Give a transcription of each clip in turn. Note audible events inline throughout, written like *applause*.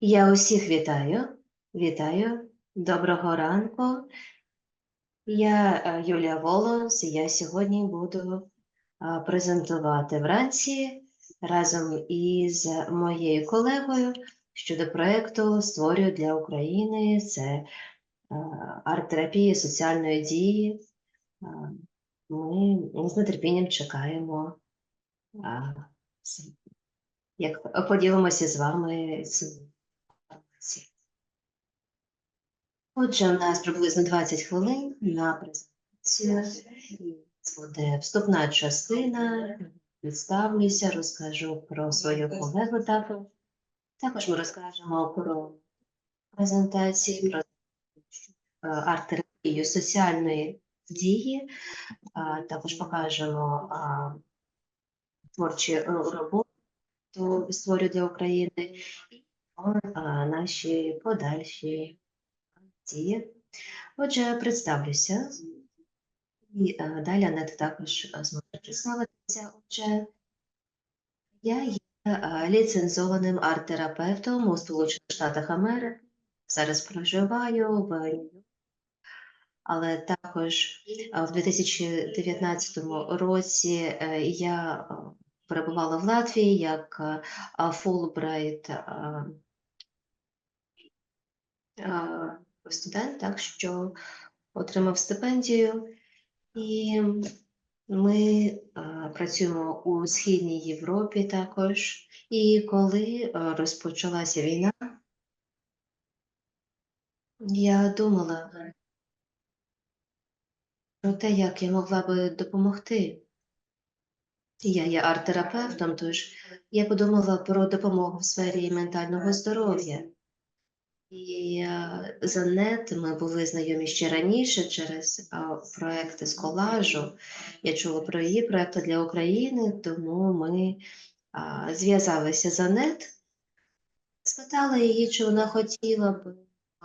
Я усіх вітаю. Вітаю. Доброго ранку. Я е, Юлія Волос, і я сьогодні буду е, презентувати вранці разом із моєю колегою щодо проєкту Створюю для України. Це е, арт-терапія соціальної дії. Ми з нетерпінням чекаємо, як поділимося з вами цю інформацією. Отже, у нас приблизно 20 хвилин на презентацію. Це буде вступна частина. Представлюся, розкажу про свою колегу також. Також ми розкажемо про презентації, про е, арт-терапію соціальної дії. Також покажемо творчі е, роботи створю для України і наші подальші дії. Отже, представлюся. І е, далі Анет також е, зможе представитися. Отже, я є е, ліцензованим арт-терапевтом у Сполучених Штатах Америки. Зараз проживаю в. Але також в 2019 році я перебувала в Латвії як е, а, студент, так що отримав стипендію. І ми е, працюємо у Східній Європі також. І коли е, розпочалася війна, я думала про те, як я могла би допомогти. Я є арт-терапевтом, тож я подумала про допомогу в сфері ментального здоров'я. І е, з Анет ми були знайомі ще раніше через е, проекти з колажу. Я чула про її проекти для України, тому ми зв'язалися з Анет, спитала її, чи вона хотіла б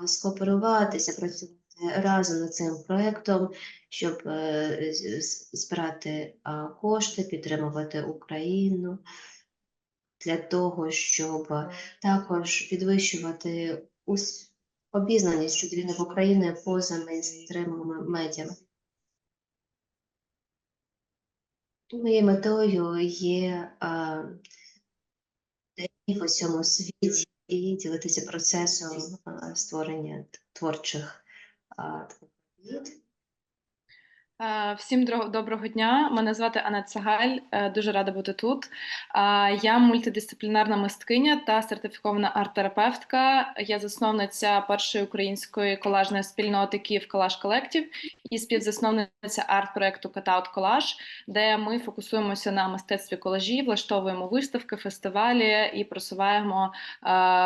скооперуватися, працювати разом над цим проектом, щоб е, збирати кошти, підтримувати Україну для того, щоб також підвищувати ус- обізнаність щодо війни в Україні поза мейнстримовими медіа. Моєю метою є а, в усьому світі і ділитися процесом а, створення творчих робіт. Е, Всім доброго дня. Мене звати Анет Сагаль. Е, Дуже рада бути тут. Е, Я мультидисциплінарна мисткиня та сертифікована арт-терапевтка. Я засновниця першої української колажної спільноти Київ Колаж Колектів і співзасновниця арт-проекту Cutout Collage, де ми фокусуємося на мистецтві колажі, влаштовуємо виставки, фестивалі і просуваємо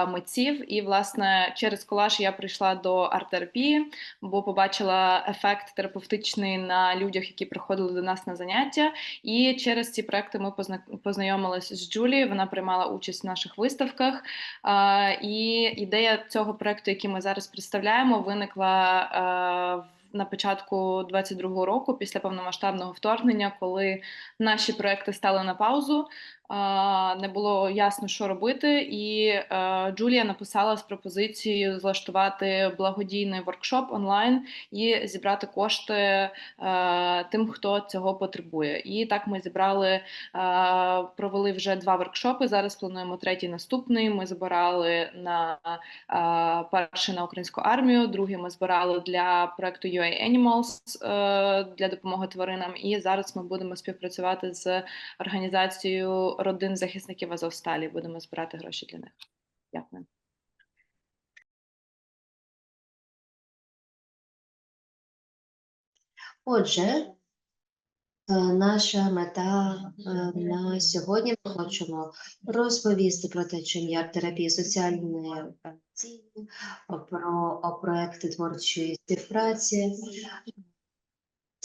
митців. І власне через колаж я прийшла до арт-терапії бо побачила ефект терапевтичний на людях, які приходили до нас на заняття. І через ці проекти ми познайомилися з Джулі. Вона приймала участь в наших виставках. І ідея цього проекту, який ми зараз представляємо, виникла е, в- на початку 22-го року після повномасштабного вторгнення, коли наші проекти стали на паузу. Не було ясно, що робити, і е, Джулія написала з пропозицією влаштувати благодійний воркшоп онлайн і зібрати кошти е, тим, хто цього потребує. І так ми зібрали, е, провели вже два воркшопи. Зараз плануємо третій наступний. Ми збирали на перший на українську армію, другий ми збирали для проекту UA Animals для допомоги тваринам. І зараз ми будемо співпрацювати з організацією родин захисників Азовсталі. Будемо збирати гроші для них. Дякую. Отже, е, наша мета е, на сьогодні ми хочемо розповісти про те, чим є арт-терапія соціальної цілі, про проекти творчої співпраці.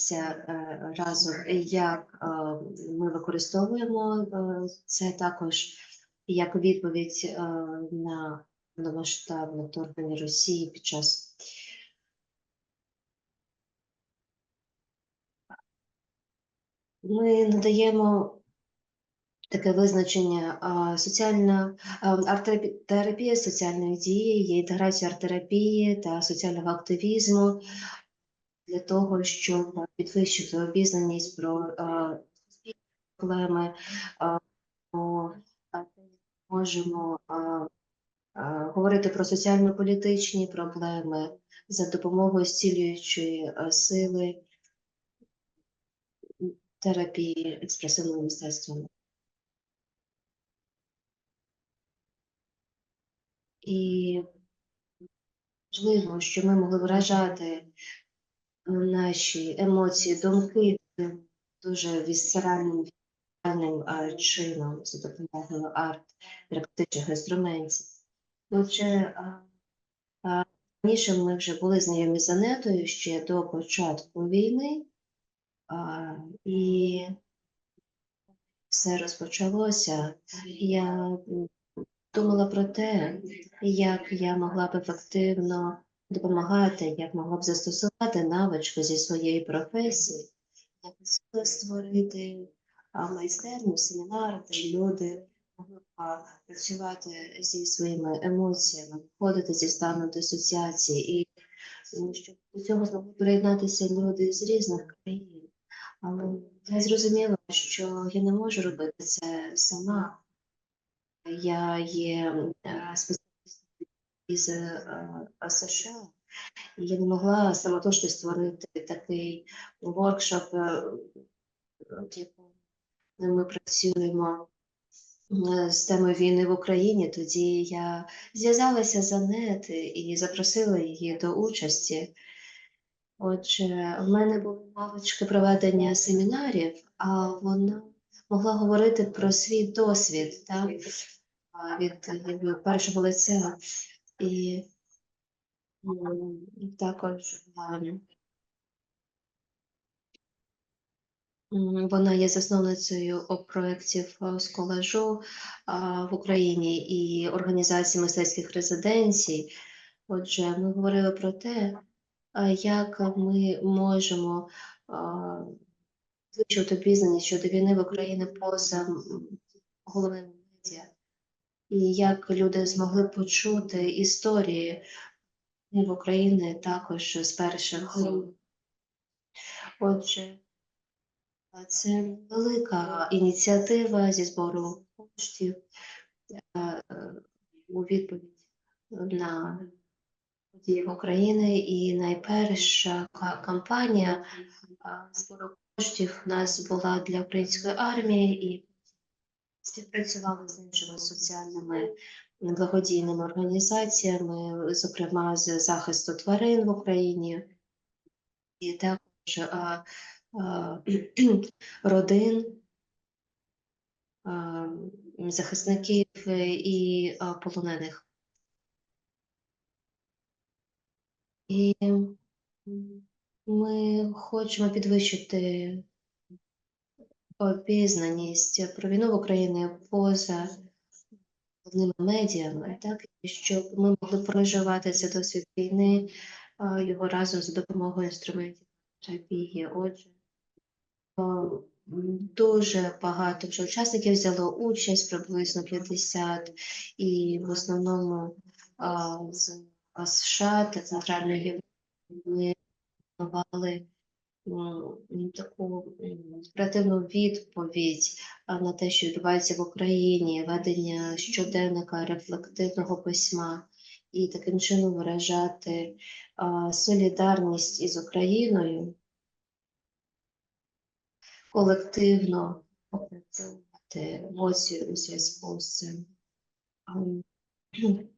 Це, е, разом, як е, ми використовуємо е, це також як відповідь на повномасштабне вторгнення Росії під час Ми надаємо таке визначення соціальна арт-терапія соціальної дії, є інтеграція арт-терапії та соціального активізму для того, щоб підвищити обізнаність про проблеми, про те, можемо говорити про соціально-політичні проблеми за допомогою зцілюючої сили терапії експресивним мистецтвом. І важливо, що ми могли виражати наші емоції, думки дуже вісцеральним чином за допомогою арт-терапевтичних інструментів. Отже, раніше ми вже були знайомі з Анетою ще до початку війни, а, і все розпочалося. Я думала про те, як я могла б ефективно допомагати, як могла б застосувати навичку зі своєї професії, як створити майстерню, семінар, де люди могли працювати зі своїми емоціями, входити зі стану дисоціації, і щоб до цього змогли приєднатися люди з різних країн. Але я зрозуміла, що я не можу робити це сама. Я є спеціалістом із е, США, і я не могла самотужки створити такий воркшоп, е, якому ми працюємо е, з темою війни в Україні. Тоді я зв'язалася з Анет і запросила її до участі. Отже, в мене були навички проведення семінарів, а вона могла говорити про свій досвід так, від першого лиця. І також вона є засновницею проєктів з колажу а, в Україні і організації мистецьких резиденцій. Отже, ми говорили про те, як ми можемо вивчити обізнаність щодо війни в Україні поза головними медіа, і як люди змогли почути історії в Україні також з перших. рук. Отже, це велика ініціатива зі збору коштів е, у відповідь на події в Україні. І найперша кампанія збору коштів у нас була для української армії і співпрацювали з іншими соціальними благодійними організаціями, зокрема з захисту тварин в Україні, і також а, а, *clears throat* родин а, захисників і а, полонених. І ми хочемо підвищити обізнаність про війну в Україні поза головними медіями, так, і щоб ми могли проживати цей досвід війни, його разом за допомогою інструментів терапії. Отже, дуже багато вже учасників взяло участь, приблизно 50, і в основному з США та Центральної Європи ми м, таку м, оперативну відповідь на те, що відбувається в Україні, ведення щоденника рефлективного письма, і таким чином виражати солідарність із Україною, колективно опрацьовувати емоцію у зв'язку з цим. *clears throat*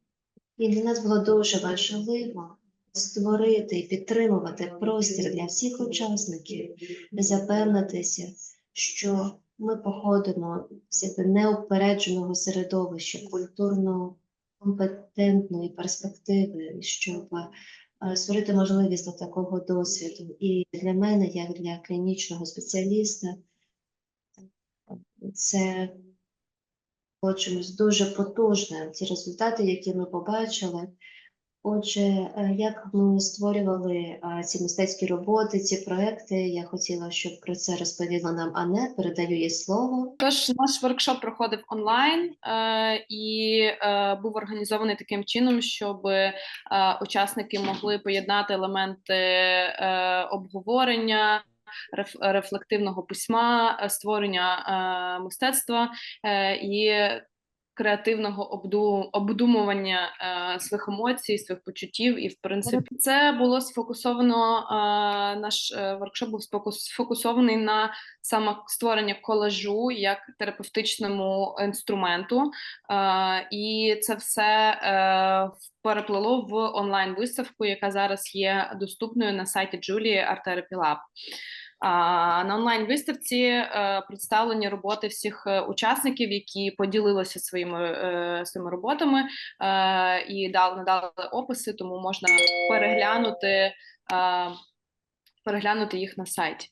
І для нас було дуже важливо створити і підтримувати простір для всіх учасників, запевнитися, що ми походимо з неупередженого середовища, культурно компетентної перспективи, щоб е, створити можливість для такого досвіду. І для мене, як для клінічного спеціаліста, це чимось дуже потужним. Ті результати, які ми побачили, Отже, е, як ми створювали е, ці мистецькі роботи, ці проекти, я хотіла, щоб про це розповіла нам Анет. Передаю їй слово. Тож наш воркшоп проходив онлайн е, і був організований таким чином, щоб учасники могли поєднати елементи обговорення. реф- Рефлективного письма, створення е, мистецтва е, і креативного обду- обдумування е, своїх емоцій, своїх почуттів, і в принципі це було сфокусовано. Е, наш е, воркшоп був сфокусований на саме створення колажу як терапевтичному інструменту, е, і це все е, переплило в онлайн виставку, яка зараз є доступною на сайті Джулії Art Therapy Lab. На онлайн виставці е, представлені роботи всіх е, учасників, які поділилися своїми е, своїми роботами і дали надали описи, тому можна переглянути, переглянути їх на сайті.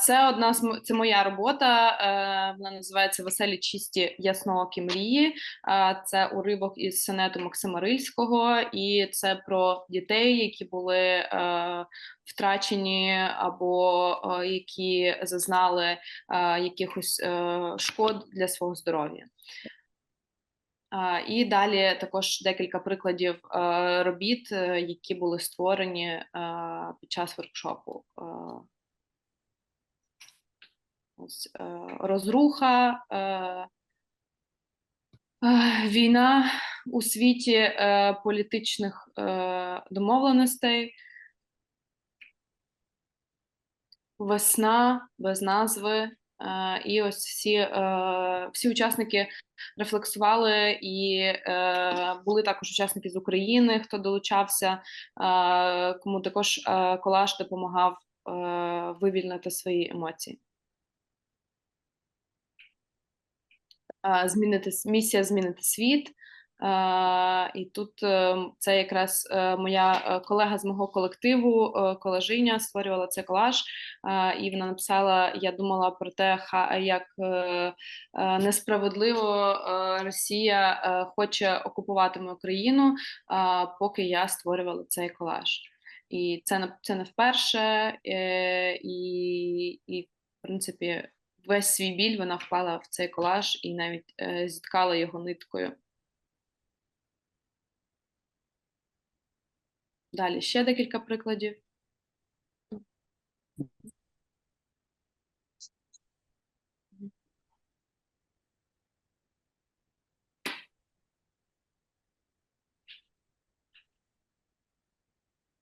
Це одна це моя робота. е, Вона називається Веселі чисті ясноокі мрії. Це уривок із сонету Максима Рильського, і це про дітей, які були е, втрачені або е, які зазнали якихось шкод для свого здоров'я. І далі також декілька прикладів робіт, які були створені під час воркшопу. Ось, е, розруха, е, е, війна у світі політичних домовленостей, весна без назви. І ось всі, всі учасники рефлексували, і були також учасники з України, хто долучався, кому також колаж допомагав вивільнити свої емоції. Змінити місія змінити світ. І тут е, це якраз е, моя е, колега з мого колективу, колажиня, створювала цей колаж, і вона написала: я думала про те, як несправедливо Росія хоче окупувати мою країну, поки я створювала цей колаж. І це це не вперше, і, і в принципі весь свій біль вона вклала в цей колаж і навіть е, зіткала його ниткою. Далі ще декілька прикладів.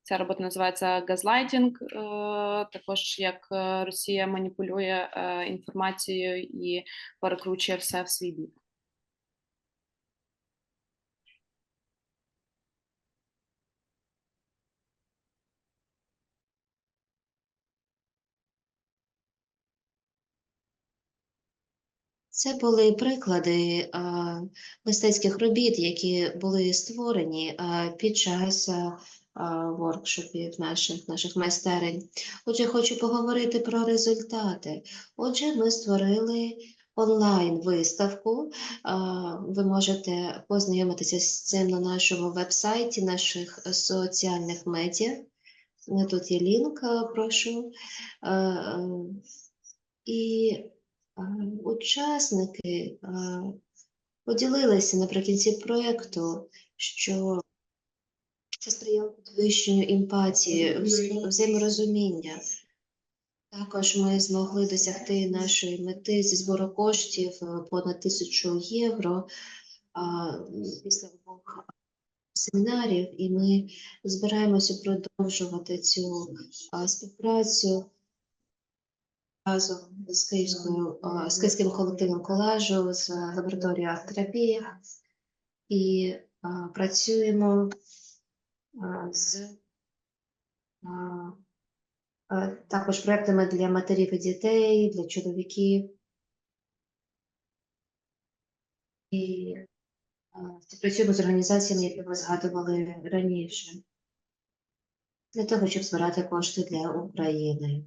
Ця робота називається газлайтінг, е, також як е, Росія маніпулює е, інформацією і перекручує все в свій бік. Це були приклади а, мистецьких робіт, які були створені а, під час а, воркшопів наших, наших майстерень. Отже, хочу поговорити про результати. Отже, ми створили онлайн-виставку. Ви можете познайомитися з цим на нашому веб-сайті, наших соціальних медіа. Тут є лінк, прошу. І Учасники поділилися наприкінці проєкту, що це сприяло підвищенню емпатії, вза- взаєморозуміння. Також ми змогли досягти нашої мети зі збору коштів е, понад тисячу євро а, після двох семінарів, і ми збираємося продовжувати цю а, співпрацю разом з Київською, а, з Київським колективом колажу, з лабораторією арт-терапії і а, працюємо з також проектами для матерів і дітей, для чоловіків. І співпрацюємо з організаціями, які ви згадували раніше, для того, щоб збирати кошти для України.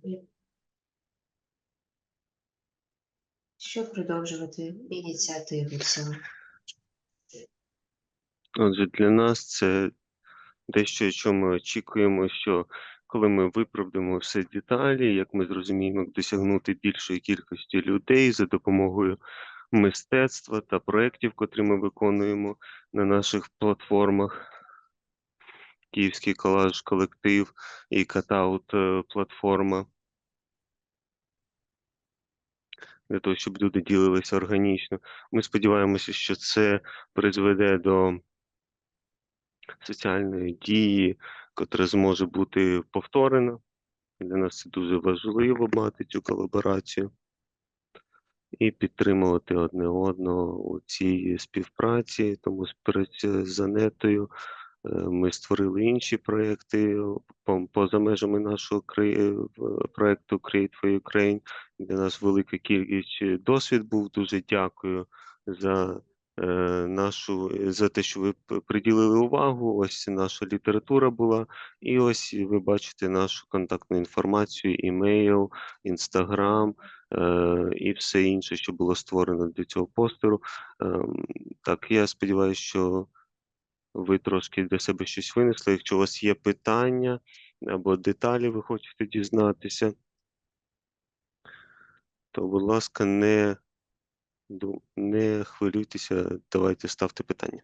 Щоб продовжувати ініціативу цю. Отже, для нас це дещо, що ми очікуємо, що коли ми виправдаємо все деталі, як ми зрозуміємо, як досягнути більшої кількості людей за допомогою мистецтва та проєктів, котрі ми виконуємо на наших платформах. Київський колаж колектив і катаут е, платформа. Для того, щоб люди ділилися органічно. Ми сподіваємося, що це призведе до соціальної дії, котра зможе бути повторена. Для нас це дуже важливо мати цю колаборацію і підтримувати одне одного у цій співпраці. Тому з Анетою е, ми створили інші проекти поза межами нашого проекту Create for Ukraine. Для нас велика кількість досвід був. Дуже дякую за нашу за те, що ви приділили увагу. Ось наша література була. І ось ви бачите нашу контактну інформацію, імейл, інстаграм е, і все інше, що було створено для цього постеру. Ем, Так, я сподіваюся, що ви трошки для себе щось винесли. Якщо у вас є питання або деталі, ви хочете дізнатися, то, будь ласка, не, не хвилюйтеся, давайте ставте питання.